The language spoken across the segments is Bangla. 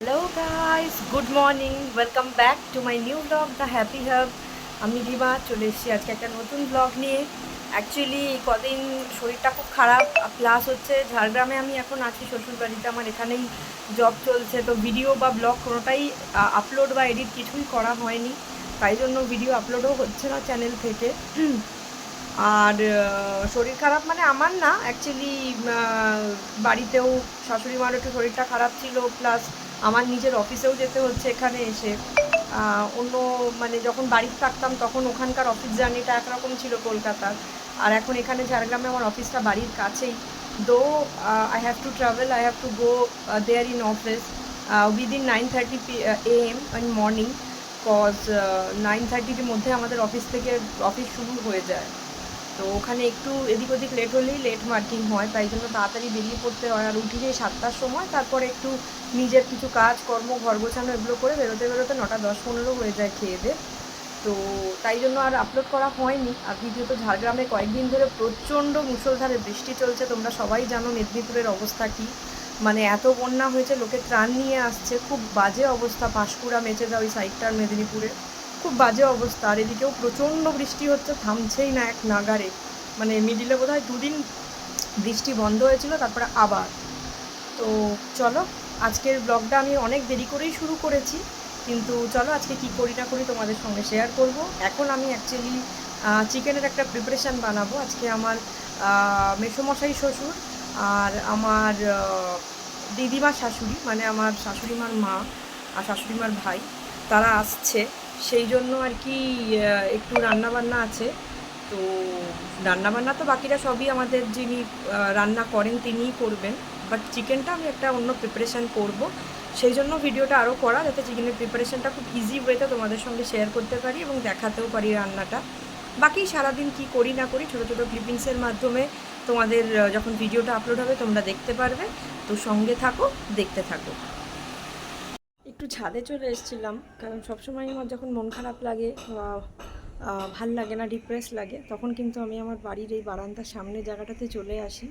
Hello guys good morning welcome back to my new blog the happy hub আমি রিমা চলে এসেছি আজকে একটা নতুন ব্লগ নিয়ে। অ্যাকচুয়ালি কদিন শরীরটা খুব খারাপ। প্লাস হচ্ছে, ঝাড়গ্রামে আমি এখন আছি, শ্বশুরবাড়িতে। আমার এখানেই জব চলছে। তো ভিডিও বা ব্লগ কোনোটাই আপলোড বা এডিট কিছুই করা হয়নি। তাই জন্য ভিডিও আপলোডও হচ্ছে না চ্যানেল থেকে। আর শরীর খারাপ মানে আমার না। অ্যাকচুয়ালি বাড়িতেও শাশুড়ি মার একটু শরীরটা খারাপ ছিল। প্লাস আমার নিজের অফিসেও যেতে হচ্ছে এখানে এসে। অন্য মানে যখন বাড়িতে থাকতাম তখন ওখানকার অফিস জার্নিটা একরকম ছিল কলকাতার। আর এখন এখানে ঝাড়গ্রামে আমার অফিসটা বাড়ির কাছেই। Though I have to travel I have to go there in office within nine thirty P A M in morning cause nine থার্টির মধ্যে আমাদের অফিস থেকে, অফিস শুরু হয়ে যায়। তো ওখানে একটু এদিক ওদিক লেট হলেই লেট মার্কিং হয়, তাই জন্য তাড়াতাড়ি বেরিয়ে পড়তে হয়। আর উঠি যাই সাতটার সময়, তারপরে একটু নিজের কিছু কাজ, কর্ম, ঘর গোছানো এগুলো করে বেরোতে বেরোতে নটা দশ পনেরো হয়ে যায় খেয়ে দিয়ে। তো তাই জন্য আর আপলোড করা হয়নি। আর দ্বিতীয়ত ঝাড়গ্রামে কয়েকদিন ধরে প্রচণ্ড মুষলধারে বৃষ্টি চলছে। তোমরা সবাই জানো মেদিনীপুরের অবস্থা কী। মানে এত বন্যা হয়েছে, লোকে ত্রাণ নিয়ে আসছে। খুব বাজে অবস্থা। পাঁশকুড়া, মেচেদা ওই সাইডটার মেদিনীপুরে খুব বাজে অবস্থা। আর এদিকেও প্রচণ্ড বৃষ্টি হচ্ছে, থামছেই না এক নাগারে। মানে মিডিলে বোধ হয় দুদিন বৃষ্টি বন্ধ হয়েছিল, তারপরে আবার। তো চলো, আজকের ব্লগটা আমি অনেক দেরি করেই শুরু করেছি, কিন্তু চলো আজকে কি করি না করি তোমাদের সঙ্গে শেয়ার করব। এখন আমি অ্যাকচুয়ালি চিকেনের একটা প্রিপারেশান বানাবো। আজকে আমার মেসোমশাই শ্বশুর আর আমার দিদিমার শাশুড়ি মানে আমার শাশুড়িমার মা আর শাশুড়িমার ভাই, তারা আসছে। সেই জন্য আর কি একটু রান্নাবান্না আছে। তো রান্নাবান্না তো বাকিরা সবই আমাদের যিনি রান্না করেন তিনিই করবেন। বাট চিকেনটা আমি একটা অন্য প্রিপারেশান করব। সেই জন্য ভিডিওটা আরও করা যাতে চিকেনের প্রিপারেশানটা খুব ইজি ওয়েতে তোমাদের সঙ্গে শেয়ার করতে পারি এবং দেখাতেও পারি রান্নাটা। বাকি সারাদিন কি করি না করি, ছোটো ছোটো ক্লিপিংসের মাধ্যমে তোমাদের যখন ভিডিওটা আপলোড হবে তোমরা দেখতে পারবে। তো সঙ্গে থাকো, দেখতে থাকো। একটু ছাদে চলে এসেছিলাম, কারণ সবসময় আমার যখন মন খারাপ লাগে বা ভালো লাগে না ডিপ্রেস লাগে, তখন কিন্তু আমি আমার বাড়ির এই বারান্দার সামনে জায়গাটাতে চলে আসি।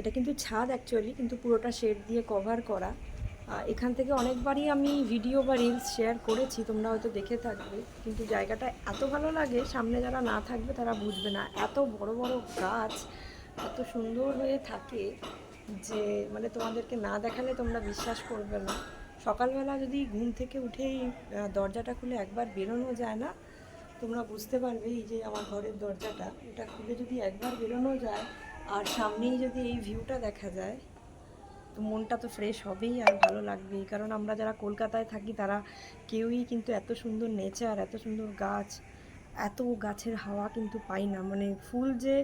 এটা কিন্তু ছাদ অ্যাকচুয়ালি কিন্তু পুরোটা শেড দিয়ে কভার করা। এখান থেকে অনেকবারই আমি ভিডিও বা রিলস শেয়ার করেছি, তোমরা হয়তো দেখে থাকবে, কিন্তু জায়গাটা এত ভালো লাগে, সামনে যারা না থাকবে তারা বুঝবে না, এত বড় বড় গাছ, এত সুন্দর হয়ে থাকে যে মানে তোমাদেরকে না দেখালে তোমরা বিশ্বাস করবে না। সকালবেলা যদি ঘুম থেকে উঠেই দরজাটা খুলে একবার বেরোনো যায় না, তোমরা বুঝতে পারবে এই যে আমার ঘরের দরজাটা, এটা খুলে যদি একবার বেরোনো যায়, আর সামনেই যদি এই ভিউটা দেখা যায়, তো মনটা তো ফ্রেশ হবেই আর ভালো লাগবেই। কারণ আমরা যারা কলকাতায় থাকি, তারা কেউই কিন্তু এত সুন্দর নেচার এত সুন্দর গাছ, এত গাছের হাওয়া কিন্তু পাই না। মানে ফুল যে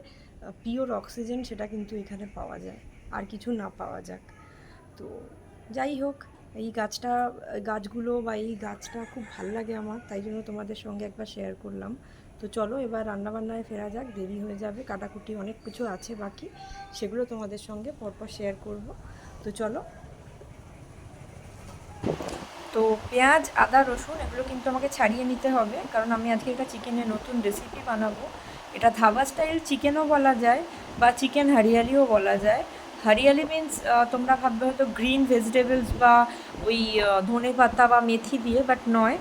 পিওর অক্সিজেন সেটা কিন্তু এখানে পাওয়া যায়, আর কিছু না পাওয়া যাক। তো যাই হোক এই গাছটা, গাছগুলো বা এই গাছটা খুব ভালো লাগে আমার, তাই জন্য তোমাদের সঙ্গে একবার শেয়ার করলাম। তো চলো এবার রান্নাবান্নায় ফেরা যাক, দেরি হয়ে যাবে, কাটাকুটি অনেক কিছু আছে বাকি, সেগুলো তোমাদের সঙ্গে পরপর শেয়ার করব। তো চলো। তো পেঁয়াজ, আদা, রসুন, এগুলো কিন্তু আমাকে ছাড়িয়ে নিতে হবে, কারণ আমি আজকে একটা চিকেনের নতুন রেসিপি বানাবো। এটা ধাবা স্টাইল চিকেনও বলা যায় বা চিকেন হারিয়ালিও বলা যায়। হারিয়ালি মিন্স তোমরা ভাববে হয়তো গ্রিন ভেজিটেবলস বা ওই ধনে পাতা বা মেথি দিয়ে, বাট নয়।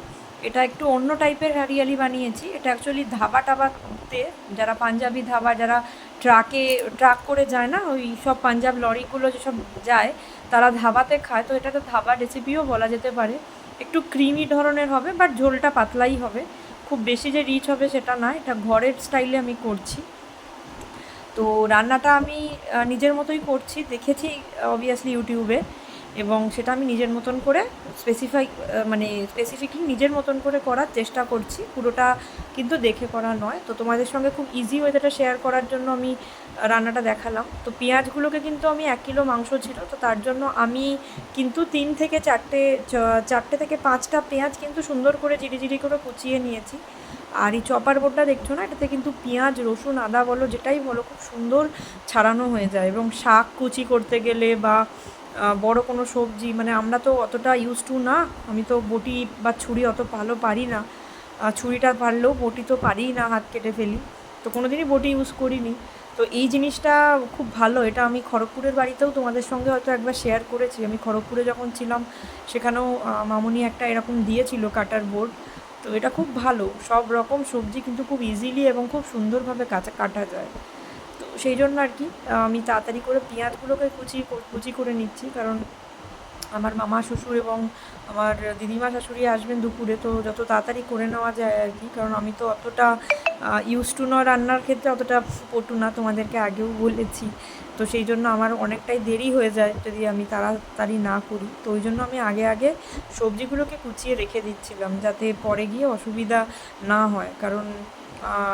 এটা একটু অন্য টাইপের হারিয়ালি বানিয়েছি। এটা অ্যাকচুয়ালি ধাবা টাবাতে যারা পাঞ্জাবি ধাবা, যারা ট্রাকে, ট্রাক করে যায় না, ওই সব পাঞ্জাব লরিগুলো যেসব যায়, তারা ধাবাতে খায়। তো এটা তো ধাবা রেসিপিও বলা যেতে পারে। একটু ক্রিমি ধরনের হবে, বাট ঝোলটা পাতলাই হবে। খুব বেশি যে রিচ হবে সেটা না, এটা ঘরের স্টাইলে আমি করছি। তো রান্নাটা আমি নিজের মতোই করছি, দেখেছি অবভিয়াসলি ইউটিউবে, এবং সেটা আমি নিজের মতন করে স্পেসিফাই মানে স্পেসিফিকলি নিজের মতন করে করার চেষ্টা করছি। পুরোটা কিন্তু দেখে করা নয়। তো তোমাদের সঙ্গে খুব ইজি ওয়েটা শেয়ার করার জন্য আমি রান্নাটা দেখালাম। তো পেঁয়াজগুলোকে কিন্তু আমি এক কিলো মাংস ছিল, তো তার জন্য আমি কিন্তু তিন থেকে চারটে চারটে থেকে পাঁচটা পেঁয়াজ কিন্তু সুন্দর করে জিরি জিরি করে কুচিয়ে নিয়েছি। আর এই চপার বোর্ডটা দেখছ না? এটাতে কিন্তু পেঁয়াজ, রসুন, আদা বলো, যেটাই বলো, খুব সুন্দর ছাড়ানো হয়ে যায়। এবং শাক কুচি করতে গেলে বা বড় কোনো সবজি মানে আমরা তো অতটা ইউজ টু না। আমি তো বটি বা ছুরি অত ভালো পারি না। ছুরিটা পারলেও বটি তো পারিই না হাত কেটে ফেলি। তো কোনো দিনই বটি ইউজ করিনি। তো এই জিনিসটা খুব ভালো। এটা আমি খড়গপুরের বাড়িতেও তোমাদের সঙ্গে হয়তো একবার শেয়ার করেছি। আমি খড়গপুরে যখন ছিলাম, সেখানেও মামুনি একটা এরকম দিয়েছিল কাটার বোর্ড তো এটা খুব ভালো। সব রকম সবজি কিন্তু খুব ইজিলি এবং খুব সুন্দরভাবে কাটা কাটা যায়। তো সেই জন্য আর কি, আমি তাড়াতাড়ি করে পেঁয়াজগুলোকে কুচি কুচি করে নিচ্ছি। কারণ আমার মামা শ্বশুর এবং আমার দিদিমা শাশুড়ি আসবেন দুপুরে, তো যত তাড়াতাড়ি করে নেওয়া যায় আর কি। কারণ আমি তো অতটা ইউজ টু নয় রান্নার ক্ষেত্রে অতটা পটু না তোমাদেরকে আগেও বলেছি। তো সেই জন্য আমার অনেকটাই দেরি হয়ে যায় যদি আমি তাড়াতাড়ি না করি। তো ওই জন্য আমি আগে আগে সবজিগুলোকে কুচিয়ে রেখে দিচ্ছিলাম যাতে পরে গিয়ে অসুবিধা না হয়। কারণ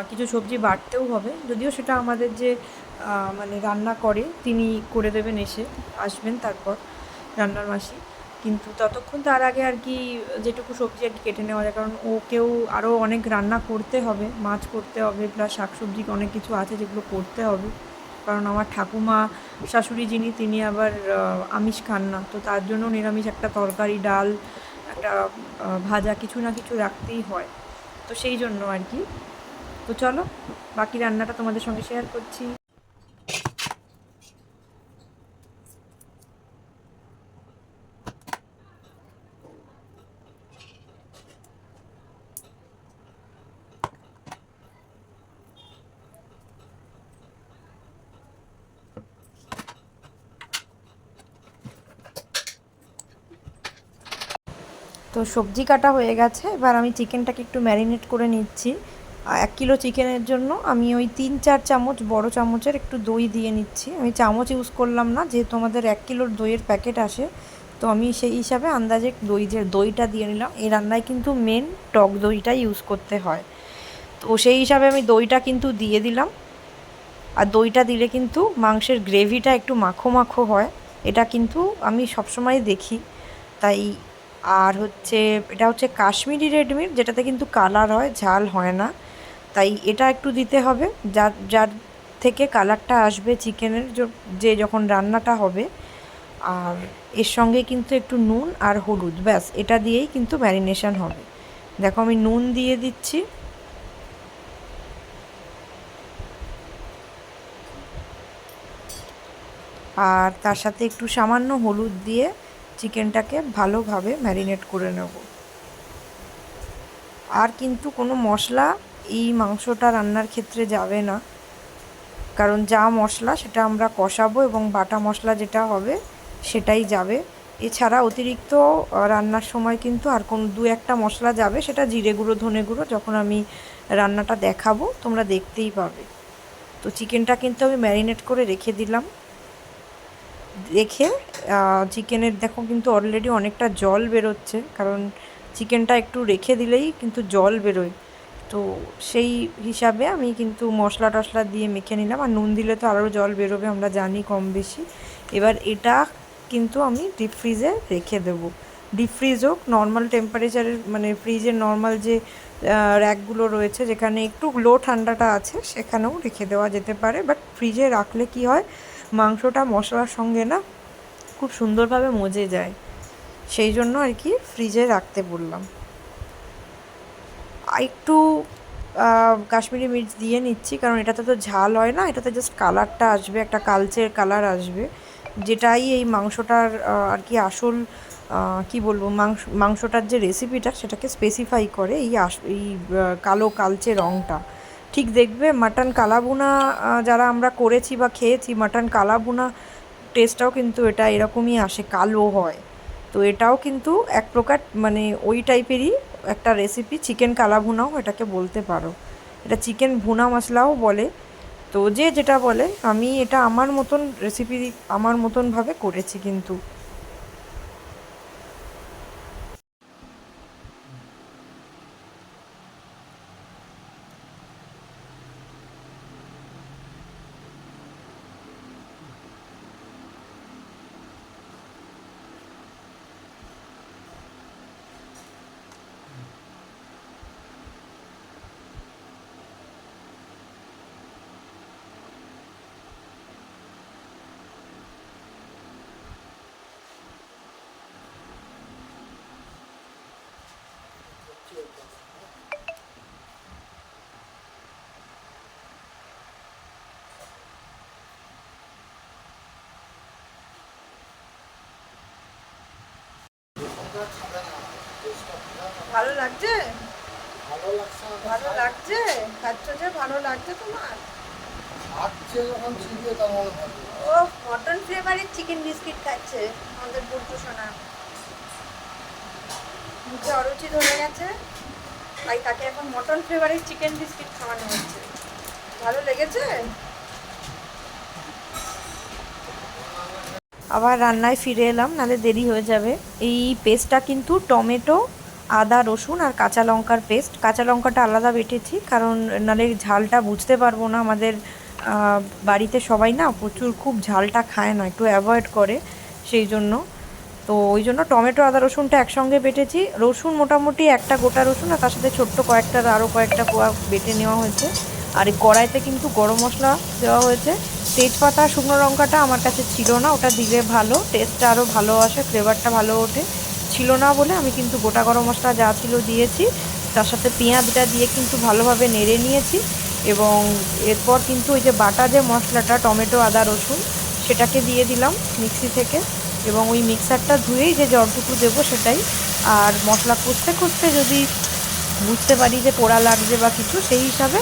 কিছু সবজি বাটতেও হবে। যদিও সেটা আমাদের যে মানে রান্না করে তিনি করে দেবেন এসে, আসবেন তারপর রান্নার মাসি। কিন্তু ততক্ষণ তার আগে আর কি যেটুকু সবজি আর কি কেটে নেওয়া যায়। কারণ ওকেও আরও অনেক রান্না করতে হবে, মাছ করতে হবে, প্লাস শাকসবজি অনেক কিছু আছে যেগুলো করতে হবে। কারণ আমার ঠাকুমা, শাশুড়ি যিনি, তিনি আবার আমিষ খান না। তো তার জন্য নিরামিষ একটা তরকারি, ডাল, একটা ভাজা কিছু না কিছু রাখতেই হয়। তো সেই জন্য আর কি। তো চলো, বাকি রান্নাটা তোমাদের সঙ্গে শেয়ার করছি। তো সবজি কাটা হয়ে গেছে। এবার আমি চিকেনটাকে একটু ম্যারিনেট করে নিচ্ছি। এক কিলো চিকেনের জন্য আমি ওই তিন চার চামচ, বড় চামচের একটু দই দিয়ে নিচ্ছি। আমি চামচ ইউজ করলাম না, যেহেতু আমাদের এক কিলোর দইয়ের প্যাকেট আসে। তো আমি সেই হিসাবে আন্দাজে দই যে, দইটা দিয়ে নিলাম। এই রান্নায় কিন্তু মেন টক দইটা ইউজ করতে হয়। তো সেই হিসাবে আমি দইটা কিন্তু দিয়ে দিলাম। আর দইটা দিলে কিন্তু মাংসের গ্রেভিটা একটু মাখো মাখো হয়। এটা কিন্তু আমি সবসময় দেখি। তাই আর হচ্ছে, এটা হচ্ছে কাশ্মীরি রেড মিট, যেটাতে কিন্তু কালার হয়, ঝাল হয় না। তাই এটা একটু দিতে হবে। যার যার থেকে কালারটা আসবে চিকেনের যে যখন রান্নাটা হবে, আর এর সঙ্গে কিন্তু একটু নুন আর হলুদ, ব্যাস, এটা দিয়েই কিন্তু ম্যারিনেশন হবে। দেখো আমি নুন দিয়ে দিচ্ছি। আর তার সাথে একটু সামান্য হলুদ দিয়ে চিকেনটাকে ভালোভাবে ম্যারিনেট করে নেব। আর কিন্তু কোনো মশলা এই মাংসটা রান্নার ক্ষেত্রে যাবে না। কারণ যা মশলা সেটা আমরা কষাবো এবং বাটা মশলা যেটা হবে সেটাই যাবে। এছাড়া অতিরিক্ত রান্নার সময় কিন্তু আর কোন, দু একটা মশলা যাবে, সেটা জিরে গুঁড়ো, ধনে গুঁড়ো যখন আমি রান্নাটা দেখাবো তোমরা দেখতেই পাবে। তো চিকেনটা কিন্তু আমি ম্যারিনেট করে রেখে দিলাম। রেখে চিকেনের দেখো কিন্তু অলরেডি অনেকটা জল বেরোচ্ছে, কারণ চিকেনটা একটু রেখে দিলেই কিন্তু জল বেরোয়। তো সেই হিসাবে আমি কিন্তু মশলা টশলা দিয়ে মেখে নিলাম, আর নুন দিলে তো আরও জল বেরোবে, আমরা জানি কম বেশি। এবার এটা কিন্তু আমি ডিপ ফ্রিজে রেখে দেবো। ডিপ ফ্রিজ হোক নর্মাল টেম্পারেচারের মানে ফ্রিজের নর্মাল যে র্যাকগুলো রয়েছে, যেখানে একটু লো ঠান্ডাটা আছে, সেখানেও রেখে দেওয়া যেতে পারে। বাট ফ্রিজে রাখলে কি হয় মাংসটা মশলার সঙ্গে না খুব সুন্দরভাবে মজে যায়। সেই জন্য আর কি ফ্রিজে রাখতে বললাম। একটু কাশ্মীরি মির্চ দিয়ে নিচ্ছি, কারণ এটাতে তো ঝাল হয় না, এটাতে জাস্ট কালারটা আসবে, একটা কালচের কালার আসবে। যেটাই এই মাংসটার আর কি আসল কি বলব, মাংস, মাংসটার যে রেসিপিটা সেটাকে স্পেসিফাই করে এই এই কালো কালচে রঙটা ঠিক দেখবে মাটন কালাবুনা যারা আমরা করেছি বা খেয়েছি মাটন কালাবুনা টেস্টটাও কিন্তু এটা এরকমই আসে, কালো হয়। তো এটাও কিন্তু এক প্রকার মানে ওই টাইপেরই একটা রেসিপি চিকেন কালাভুনাও এটাকে বলতে পারো। এটা চিকেন ভুনা মশলাও বলে। তো যে যেটা বলে, আমি এটা আমার মতন রেসিপি আমার মতনভাবে করেছি কিন্তু। ভালো লাগছে? ভালো লাগছে খাচ্ছ যে ভালো লাগছে তোমার? ও মটন ফ্লেভারের চিকেন বিস্কিট খাচ্ছে আমাদের বুদ্ধ সোনা। মুখে অরুচি ধরে গেছে। তাই তাকে এখন মটন ফ্লেভারের চিকেন বিস্কিট খাওয়ানো হচ্ছে। ভালো লেগেছে? আবার রান্নায় ফিরে এলাম, নাহলে দেরি হয়ে যাবে। এই পেস্টটা কিন্তু টমেটো, আদা, রসুন আর কাঁচা লঙ্কার পেস্ট। কাঁচা লঙ্কাটা আলাদা বেটেছি, কারণ নাহলে ঝালটা বুঝতে পারব না। আমাদের বাড়িতে সবাই না প্রচুর খুব ঝালটা খায় না, একটু অ্যাভয়েড করে সেই জন্য। তো ওই জন্য টমেটো, আদা, রসুনটা একসঙ্গে বেটেছি। রসুন মোটামুটি একটা গোটা রসুন আর তার সাথে ছোট্ট কয়েকটা আরও কয়েকটা কোয়া বেটে নেওয়া হয়েছে। আর এই কড়াইতে কিন্তু গরম মশলা দেওয়া হয়েছে। তেজপাতা, শুকনো লঙ্কাটা আমার কাছে ছিল না, ওটা দিলে ভালো টেস্টটা আরও ভালো আসে ফ্লেভারটা ভালো ওঠে। ছিল না বলে আমি কিন্তু গোটা গরম মশলা যা ছিল দিয়েছি, তার সাথে পেঁয়াজটা দিয়ে কিন্তু ভালোভাবে নেড়ে নিয়েছি এবং এরপর কিন্তু ওই যে বাটা যে মশলাটা, টমেটো, আদা, রসুন, সেটাকে দিয়ে দিলাম মিক্সি থেকে এবং ওই মিক্সারটা ধুয়েই যে জলটুকু দেবো সেটাই। আর মশলা কষতে কষতে যদি বুঝতে পারি যে পোড়া লাগছে বা কিছু, সেই হিসাবে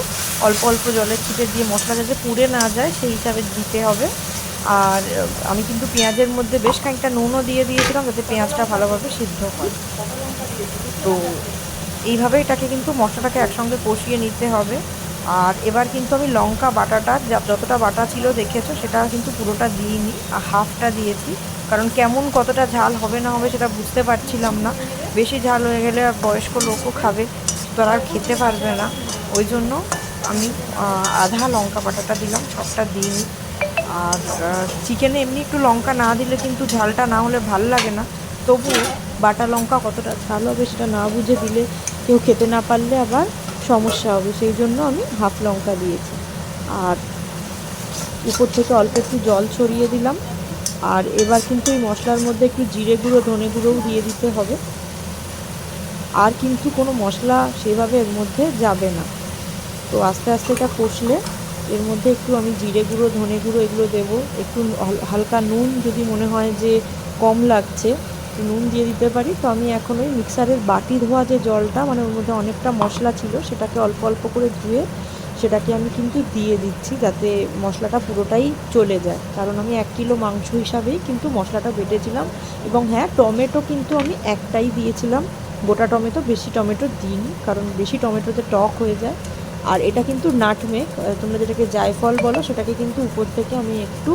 অল্প অল্প জলের ছিটে দিয়ে মশলা যাতে পুড়ে না যায়, সেই হিসাবে দিতে হবে। আর আমি কিন্তু পেঁয়াজের মধ্যে বেশ খানিকটা নুনও দিয়ে দিয়েছিলাম যাতে পেঁয়াজটা ভালোভাবে সিদ্ধ হয়। তো এইভাবে এটাকে কিন্তু মশলাটাকে একসঙ্গে কষিয়ে নিতে হবে। আর এবার কিন্তু আমি লঙ্কা বাটাটা যতটা বাটা ছিল দেখেছ, সেটা কিন্তু পুরোটা দিইনি, আর হাফটা দিয়েছি। কারণ কেমন কতটা ঝাল হবে না হবে সেটা বুঝতে পারছিলাম না। বেশি ঝাল হয়ে গেলে আর বয়স্ক লোকও খাবে। তারা আর খেতে পারবে না। ওই জন্য আমি আধা লঙ্কা বাটাটা দিলাম, সবটা দিইনি আর চিকেনে এমনি একটু লঙ্কা না দিলে কিন্তু ঝালটা না হলে ভালো লাগে না। তবু বাটা লঙ্কা কতটা ঝাল হবে সেটা না বুঝে দিলে কেউ খেতে না পারলে আবার সমস্যা হবে। সেই জন্য আমি হাফ লঙ্কা দিয়েছি। আর উপর থেকে অল্প একটু জল ছড়িয়ে দিলাম। আর এবার কিন্তু এই মশলার মধ্যে একটু জিরে গুঁড়ো, ধনে গুঁড়োও দিয়ে দিতে হবে। আর কিন্তু কোনো মশলা সেভাবে এর মধ্যে যাবে না। তো আস্তে আস্তে এটা কষলে এর মধ্যে একটু আমি জিরে গুঁড়ো, ধনে গুঁড়ো এগুলো দেবো। একটু হালকা নুন যদি মনে হয় যে কম লাগছে নুন দিয়ে দিতে পারি। তো আমি এখন ওই মিক্সারের বাটি ধোয়া যে জলটা মানে ওর মধ্যে অনেকটা মশলা ছিল, সেটাকে অল্প অল্প করে ধুয়ে সেটাকে আমি কিন্তু দিয়ে দিচ্ছি যাতে মশলাটা পুরোটাই চলে যায়। কারণ আমি এক কিলো মাংস হিসাবেই কিন্তু মশলাটা বেটেছিলাম। এবং হ্যাঁ টমেটো কিন্তু আমি একটাই দিয়েছিলাম। গোটা টমেটো, বেশি টমেটো দিন কারণ বেশি টমেটোতে টক হয়ে যায়। আর এটা কিন্তু নাটমেক তোমরা যেটাকে জায়ফল বলো, সেটাকে কিন্তু উপর থেকে আমি একটু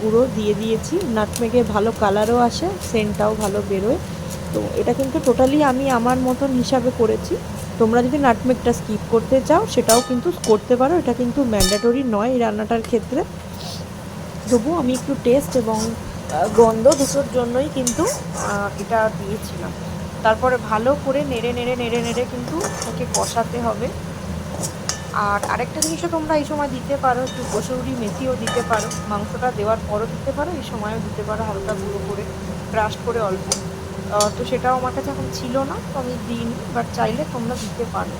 গুঁড়ো দিয়ে দিয়েছি। নাটমেকে ভালো কালারও আসে, সেন্টটাও ভালো বেরোয়। তো এটা কিন্তু টোটালি আমি আমার মতন হিসাবে করেছি। তোমরা যদি নাটমেকটা স্কিপ করতে চাও, সেটাও কিন্তু করতে পারো। এটা কিন্তু ম্যান্ডেটরি নয় এই রান্নাটার ক্ষেত্রে। তবু আমি একটু টেস্ট এবং গন্ধ দুটোর জন্যই কিন্তু এটা দিয়েছিলাম। তারপরে ভালো করে নেড়ে নেড়ে নেড়ে নেড়ে কিন্তু ওকে কষাতে হবে। আর আরেকটা জিনিসও তোমরা এই সময় দিতে পারো, একটু কসৌরি মেথিও দিতে পারো। মাংসটা দেওয়ার পরও দিতে পারো, এই সময়ও দিতে পারো হালকা গুঁড়ো করে ব্রাশ করে অল্প। তো সেটাও আমার কাছে এখন ছিল না, তো আমি দিইনি বাট চাইলে তোমরা দিতে পারো।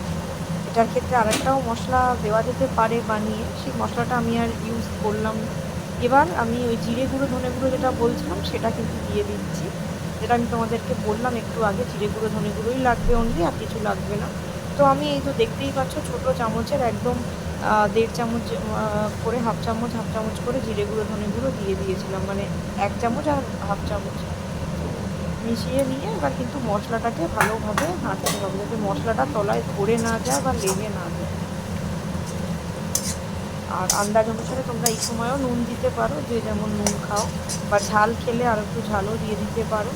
এটার ক্ষেত্রে আরেকটাও মশলা দেওয়া যেতে পারে বানিয়ে, সেই মশলাটা আমি আর ইউজ করলাম এবার আমি ওই জিরে গুঁড়ো, ধনে গুঁড়ো যেটা বলছিলাম, সেটা কিন্তু দিয়ে দিচ্ছি। যেটা আমি তোমাদেরকে বললাম, একটু আগে জিরে গুঁড়ো, ধনে গুঁড়োই লাগবে অনলি আর কিছু লাগবে না। তো আমি এই তো দেখতেই পাচ্ছ, ছোটো চামচের একদম দেড় চামচ করে হাফ চামচ হাফ চামচ করে জিরে গুঁড়ো, ধনে গুঁড়ো দিয়ে দিয়েছিলাম মানে এক চামচ আর হাফ চামচ। মিশিয়ে নিয়ে এবার কিন্তু মশলাটাকে ভালোভাবে হাঁটতে হবে, যাতে মশলাটা তলায় ধরে না যায় বা লেগে না যায়। আর আন্দাজ অনুসারে তোমরা এই সময়ও নুন দিতে পারো, যে যেমন নুন খাও, বা ঝাল খেলে আর একটু ঝালও দিয়ে দিতে পারো।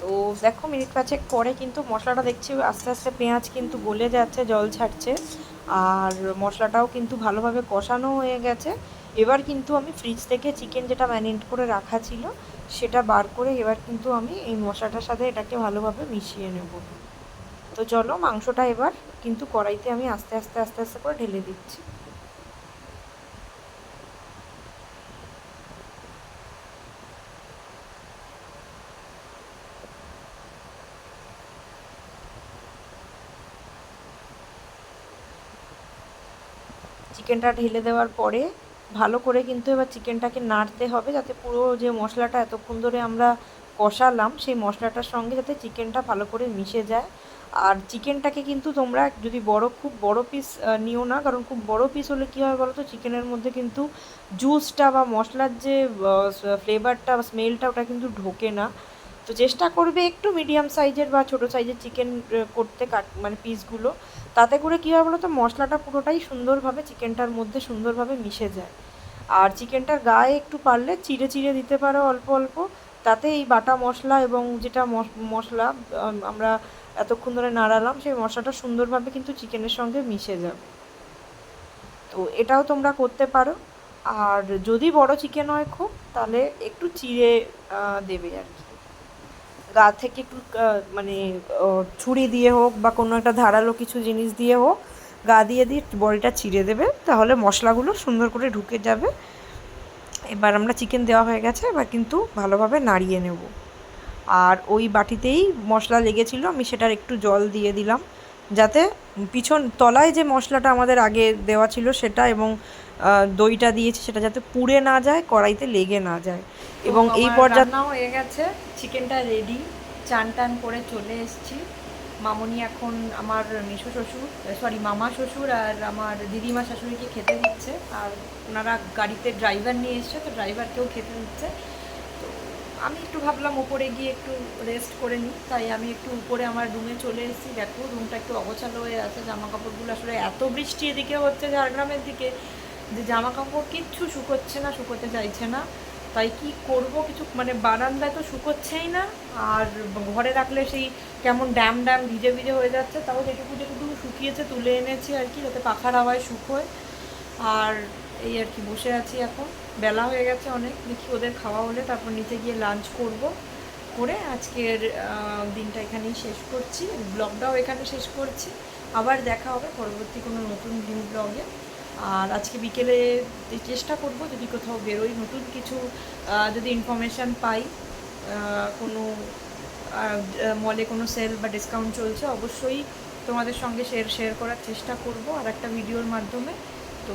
তো দেখো, মিনিট পাঁচেক পরে কিন্তু মশলাটা দেখছি আস্তে আস্তে পেঁয়াজ কিন্তু গলে যাচ্ছে, জল ছাড়ছে। আর মশলাটাও কিন্তু ভালোভাবে কষানো হয়ে গেছে। এবার কিন্তু আমি ফ্রিজ থেকে চিকেন যেটা ম্যারিনেট করে রাখা ছিল, সেটা বার করে এবার কিন্তু আমি এই মশলাটার সাথে এটাকে ভালোভাবে মিশিয়ে নেব। তো চলো মাংসটা এবার কিন্তু কড়াইতে আমি আস্তে আস্তে আস্তে আস্তে করে ঢেলে দিচ্ছি। চিকেনটা ঢেলে দেওয়ার পরে ভালো করে কিন্তু এবার চিকেনটাকে নাড়তে হবে যাতে পুরো যে মশলাটা এতক্ষণ ধরে আমরা কষালাম, সেই মশলাটার সঙ্গে যাতে চিকেনটা ভালো করে মিশে যায়। আর চিকেনটাকে কিন্তু তোমরা যদি বড়, খুব বড় পিস নিও না, কারণ খুব বড় পিস হলে কী হয় বলো তো চিকেনের মধ্যে কিন্তু জুসটা বা মশলার যে ফ্লেভারটা বা স্মেলটা ওটা কিন্তু ঢোকে না। তো চেষ্টা করবে একটু মিডিয়াম সাইজের বা ছোটো সাইজের চিকেন করতে কাট মানে পিসগুলো তাতে করে কী হয় বলো তো মশলাটা পুরোটাই সুন্দরভাবে চিকেনটার মধ্যে সুন্দরভাবে মিশে যায়। আর চিকেনটার গায়ে একটু পারলে চিড়ে চিড়ে দিতে পারো অল্প অল্প। তাতে এই বাটা মশলা এবং যেটা মশ- মশলা আমরা এতক্ষণ ধরে নাড়ালাম, সেই মশলাটা সুন্দরভাবে কিন্তু চিকেনের সঙ্গে মিশে যাবে। তো এটাও তোমরা করতে পারো। আর যদি বড় চিকেন হয় খুব, তাহলে একটু চিড়ে দেবে আর কি। গা থেকে একটু মানে ছুরি দিয়ে হোক বা কোনো একটা ধারালো কিছু জিনিস দিয়ে হোক, গা দিয়ে দিয়ে বড়িটা চিড়ে দেবে, তাহলে মশলাগুলো সুন্দর করে ঢুকে যাবে। এবার আমরা চিকেন দেওয়া হয়ে গেছে, এবার কিন্তু ভালোভাবে নাড়িয়ে নেব। আর ওই বাটিতেই মশলা লেগেছিল আমি সেটার একটু জল দিয়ে দিলাম যাতে পিছন তলায় যে মশলাটা আমাদের আগে দেওয়া ছিল সেটা এবং দইটা দিয়েছি সেটা যাতে পুড়ে না যায় কড়াইতে লেগে না যায়। এবং এই পর্যায়ে রান্নাও হয়ে গেছে চিকেনটা রেডি চান টান করে চলে এসেছি। মামনি এখন আমার মেশো শ্বশুর সরি মামা শ্বশুর আর আমার দিদিমা শাশুড়িকে খেতে দিচ্ছে। আর ওনারা গাড়িতে ড্রাইভার নিয়ে এসছে তো ড্রাইভারকেও খেতে দিচ্ছে। আমি একটু ভাবলাম উপরে গিয়ে একটু রেস্ট করে নিই, তাই আমি একটু উপরে আমার রুমে চলে এসেছি। দেখো রুমটা একটু অগোছালো হয়ে আছে জামা কাপড়গুলো আসলে এত বৃষ্টি এদিকে হচ্ছে ঝাড়গ্রামের দিকে যে জামা কাপড় কিচ্ছু শুকোচ্ছে না, শুকোতে চাইছে না। তাই কি করব? কিছু মানে বারান্দায় তো শুকোচ্ছেই না, আর ঘরে রাখলে সেই কেমন ড্যাম ড্যাম ভিজে ভিজে হয়ে যাচ্ছে, তাও যেটুকু যেটুকু শুকিয়েছে তুলে এনেছি আর কি, যাতে পাখার হাওয়ায় শুকোয়। আর এই আর কি বসে আছি এখন। বেলা হয়ে গেছে অনেক, দেখি ওদের খাওয়া হলে তারপর নিচে গিয়ে লাঞ্চ করব। করে আজকের দিনটা এখানেই শেষ করছি। ব্লগটাও এখানে শেষ করছি। আবার দেখা হবে পরবর্তী কোনো নতুন নিউ ব্লগে। আর আজকে বিকেলে চেষ্টা করব যদি কোথাও বেরোই নতুন কিছু যদি ইনফরমেশান পাই কোনো মলে কোনো সেল বা ডিসকাউন্ট চলছে, অবশ্যই তোমাদের সঙ্গে শেয়ার শেয়ার করার চেষ্টা করব। আর একটা ভিডিওর মাধ্যমে। তো